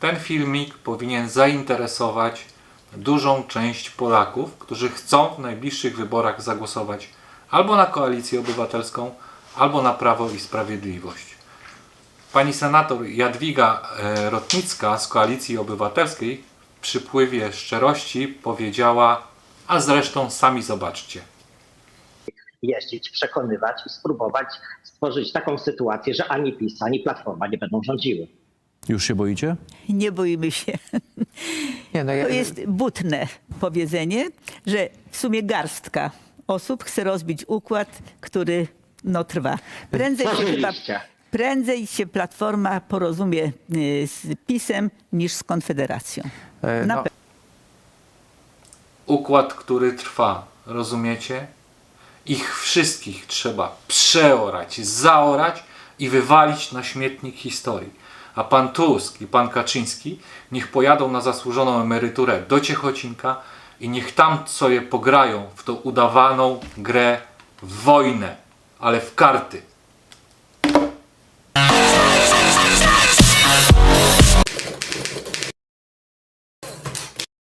Ten filmik powinien zainteresować dużą część Polaków, którzy chcą w najbliższych wyborach zagłosować albo na koalicję obywatelską, albo na Prawo i Sprawiedliwość. Pani senator Jadwiga e, Rotnicka z Koalicji Obywatelskiej w przypływie szczerości powiedziała, a zresztą sami zobaczcie. jeździć, przekonywać i spróbować stworzyć taką sytuację, że ani PiS, ani Platforma nie będą rządziły. Już się boicie? Nie boimy się. Nie, no ja, To jest butne powiedzenie, że w sumie garstka osób chce rozbić układ, który no, trwa. Prędzej się, chyba, prędzej się Platforma porozumie y, z PiSem niż z Konfederacją. e, Na no, pe- Układ, który trwa, rozumiecie? Ich wszystkich trzeba przeorać, zaorać i wywalić na śmietnik historii. A pan Tusk i pan Kaczyński niech pojadą na zasłużoną emeryturę do Ciechocinka i niech tam sobie pograją w tą udawaną grę w wojnę, ale w karty.